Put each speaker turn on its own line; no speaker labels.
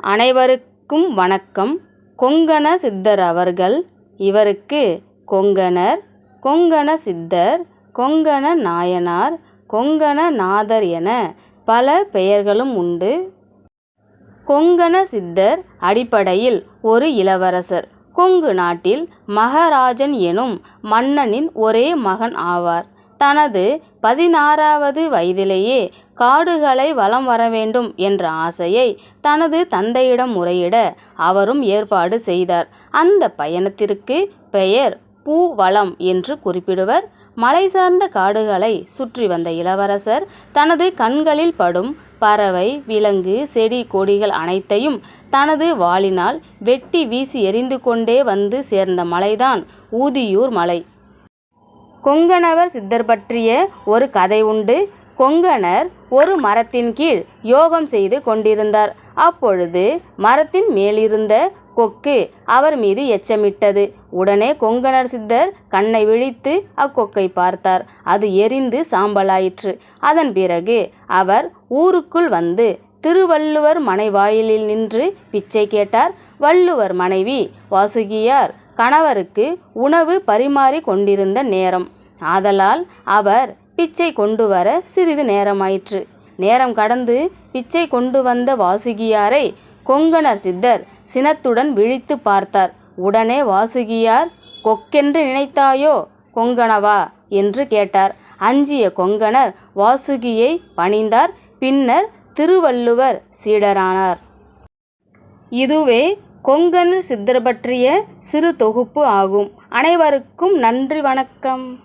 அனைவருக்கும் வணக்கம். கொங்கண சித்தர் அவர்கள் இவருக்கு கொங்கணர் கொங்கண சித்தர் கொங்கண நாயனார் கொங்கண நாதர் என பல பெயர்களும் உண்டு. கொங்கண சித்தர் அடிப்படையில் ஒரு இளவரசர். கொங்கு நாட்டில் மகராஜன் எனும் மன்னனின் ஒரே மகன் ஆவார். தனது பதினாறாவது வயதிலேயே காடுகளை வலம் வர வேண்டும் என்ற ஆசையை தனது தந்தையிடம் முறையிட அவரும் ஏற்பாடு செய்தார். அந்த பயணத்திற்கு பெயர் பூவலம் என்று குறிப்பிடுவர். மலை சார்ந்த காடுகளை சுற்றி வந்த இளவரசர் தனது கண்களில் படும் பறவை விலங்கு செடி கொடிகள் அனைத்தையும் தனது வாளினால் வெட்டி வீசி எறிந்து கொண்டே வந்து சேர்ந்த மலைதான் ஊதியூர் மலை. கொங்கணவர் சித்தர் பற்றிய ஒரு கதை உண்டு. கொங்கணர் ஒரு மரத்தின் கீழ் யோகம் செய்து கொண்டிருந்தார். அப்பொழுது மரத்தின் மேலிருந்த கொக்கு அவர் மீது எச்சமிட்டது. உடனே கொங்கணர் சித்தர் கண்ணை விழித்து அக்கொக்கை பார்த்தார். அது எரிந்து சாம்பலாயிற்று. அதன் பிறகு அவர் ஊருக்குள் வந்து திருவள்ளுவர் மனை வாயிலில் நின்று பிச்சை கேட்டார். வள்ளுவர் மனைவி வாசுகியார் கணவருக்கு உணவு பரிமாறி கொண்டிருந்த நேரம். ஆதலால் அவர் பிச்சை கொண்டு வர சிறிது நேரமாயிற்று. நேரம் கடந்து பிச்சை கொண்டு வந்த வாசுகியாரை கொங்கணர் சித்தர் சினத்துடன் விழித்து பார்த்தார். உடனே வாசுகியார் கொக்கென்று நினைத்தாயோ கொங்கணவா என்று கேட்டார். அஞ்சிய கொங்கணர் வாசுகியை பணிந்தார். பின்னர் திருவள்ளுவர் சீடரானார். இதுவே கொங்கணர் சித்தர் பற்றிய சிறு தொகுப்பு ஆகும். அனைவருக்கும் நன்றி வணக்கம்.